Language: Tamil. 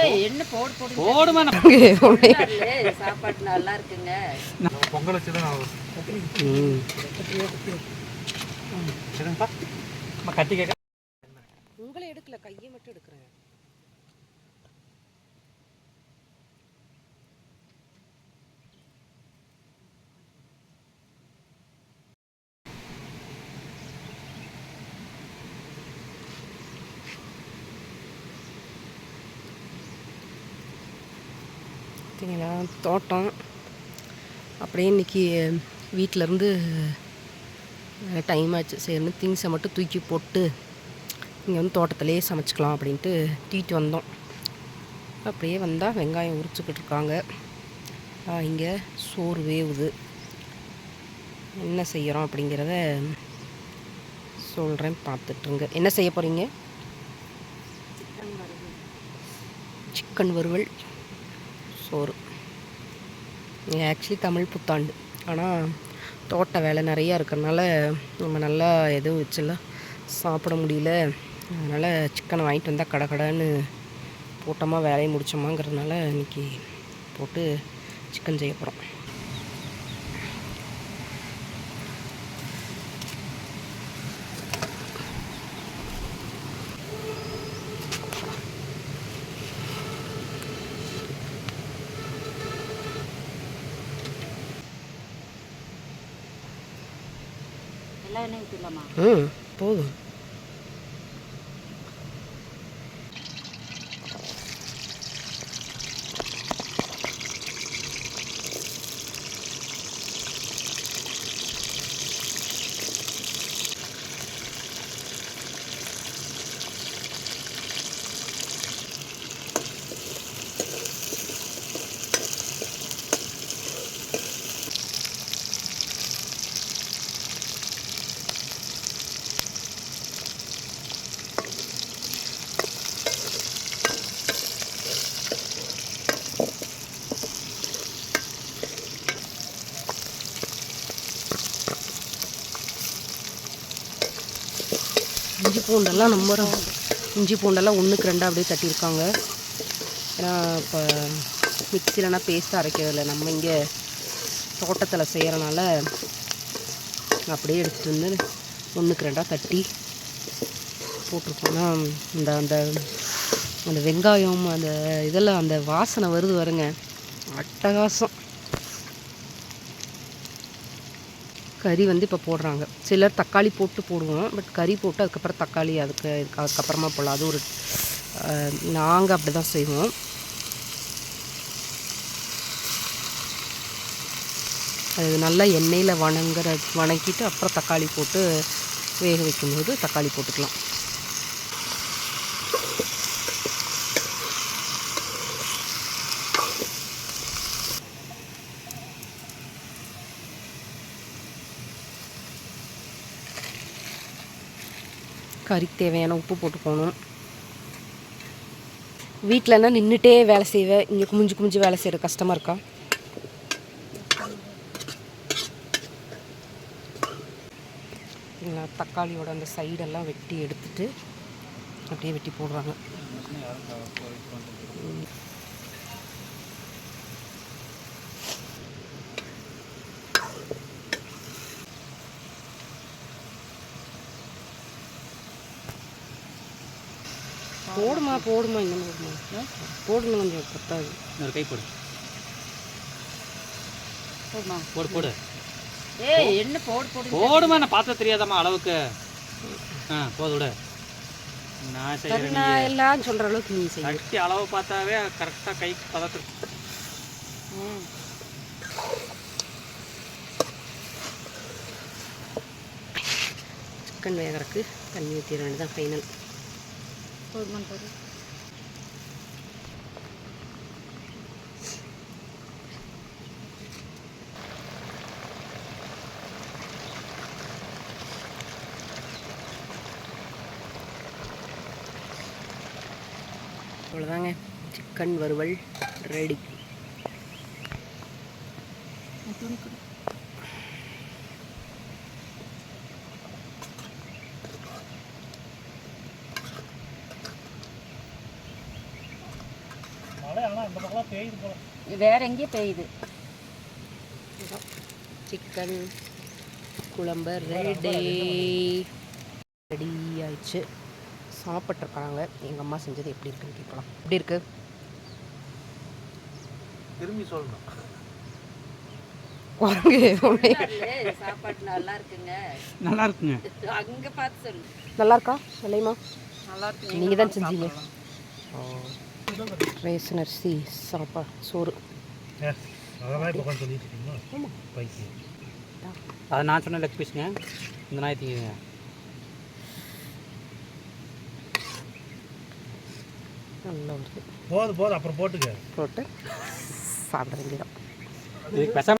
ஏய் என்ன போடு போடு போடுமா. சாப்பாடு நல்லா இருக்குங்க. பொங்கல் வச்சு தான் கட்டி கேட்க உங்களை எடுக்கல கையை மட்டும் எடுக்கிறேன். பார்த்தீங்களா தோட்டம். அப்படியே இன்னைக்கு வீட்டிலேருந்து டைம் ஆச்சு. சரின்னு திங்ஸை மட்டும் தூக்கி போட்டு இங்கே வந்து தோட்டத்திலே சமைச்சிக்கலாம் அப்படின்ட்டு தூக்கிட்டு வந்தோம். அப்படியே வந்தால் வெங்காயம் உரிச்சுக்கிட்டு இருக்காங்க. இங்கே சோறு வேவுது. என்ன செய்கிறோம் அப்படிங்கிறத சொல்கிறேன் பார்த்துட்ருங்க என்ன செய்ய போகிறீங்க சிக்கன் வறுவல். சோறு ஆக்சுவலி தமிழ் புத்தாண்டு. ஆனால் தோட்ட வேலை நிறையா இருக்கிறனால நம்ம நல்லா எதுவும் வச்செல்லாம் சாப்பிட முடியல. அதனால் சிக்கனை வாங்கிட்டு வந்தால் கடை கடைன்னு போட்டோமா வேலையை முடிச்சோமாங்கிறதுனால இன்றைக்கி போட்டு சிக்கன் செய்ய போகிறோம் ம் போதும் இஞ்சி பூண்டெல்லாம் ரொம்ப இஞ்சி பூண்டெல்லாம் ஒன்றுக்கு ரெண்டாக அப்படியே தட்டியிருக்காங்க. ஏன்னா இப்போ மிக்சிலனா பேஸ்ட்டாக அரைக்கிறதில்ல நம்ம இங்கே தோட்டத்தில் செய்கிறனால அப்படியே எடுத்துகிட்டு வந்து ஒன்றுக்கு ரெண்டாக தட்டி போட்டிருக்கோம்னா இந்த அந்த அந்த வெங்காயம் அந்த இதெல்லாம் அந்த வாசனை வருது வருங்க அட்டகாசம். கறி வந்து இப்போ போடுறாங்க. சிலர் தக்காளி போட்டு போடுவோம். பட் கறி போட்டு அதுக்கப்புறம் தக்காளி அதுக்கு அதுக்கப்புறமா போடலாம். அது ஒரு நாங்கள் அப்படி தான் செய்வோம். அது நல்லா எண்ணெயில் வணங்குற வணக்கிட்டு அப்புறம் தக்காளி போட்டு வேக வைக்கும்போது தக்காளி போட்டுக்கலாம். கறிக்கு தேவையான உப்பு போட்டுக்கணும். வீட்டிலன்னா நின்றுட்டே வேலை செய்வேன் இங்கே குமிஞ்சு குமிஞ்சு வேலை செய்கிற கஷ்டமாக இருக்கா? தக்காளியோட அந்த சைடெல்லாம் வெட்டி எடுத்துட்டு அப்படியே வெட்டி போடுறாங்க. போடுமா போடுமா இன்னும் போடுமா போடணும் கொஞ்சம் பத்தாது. ஒரு கை போடு. போடுமா? போடு போடு. ஏய் என்ன போடு போடு போடுமா நான் பார்த்த தெரியாதம்மா அளவுக்கு. ஆ போது விடு. நான் சரி செய்கிறேன் நான் எல்லாம் சொல்கிற அளவுக்கு நீ செய்ய. கட்டி அளவு பார்த்தாவே கரெக்டாக கைக்கு பதத்துக்கு. ம். சிக்கன் வேகறதுக்கு தண்ணி ஊற்றிட வேண்டியதான் ஃபைனல் போடுமான்னு போடு அவ்வளோதாங்க சிக்கன் வறுவல் ரெடி துணி கொடு ஆனால் இந்த பக்கம் பெய்யுது போல வேற எங்கேயும் பெய்யுது சிக்கன் குழம்பு ரெடி ரெடி ஆயிடுச்சு. சாப்பிட்ருக்காங்க எங்கள் அம்மா செஞ்சது எப்படி இருக்குன்னு கேட்கலாம். எப்படி இருக்கு? திரும்பி சொல்லணும். சாப்பாடு நல்லா இருக்குங்க. நல்லா இருக்குங்க. அங்க பார்த்து சொல்லு. நல்லா இருக்கா? இல்லையுமா நல்லா இருக்கு நீங்கள் தான் செஞ்சீங்க. ரேசன் அரிசி சாப்பா சோறு. அதை நான் சொன்ன லெக் பீஸுங்க இந்த நாய் திங்குங்க நல்லா வருது போதும் போதும் அப்புறம் போட்டுக்க. போட்டு சாப்பிட வேண்டியதான் இதுக்கு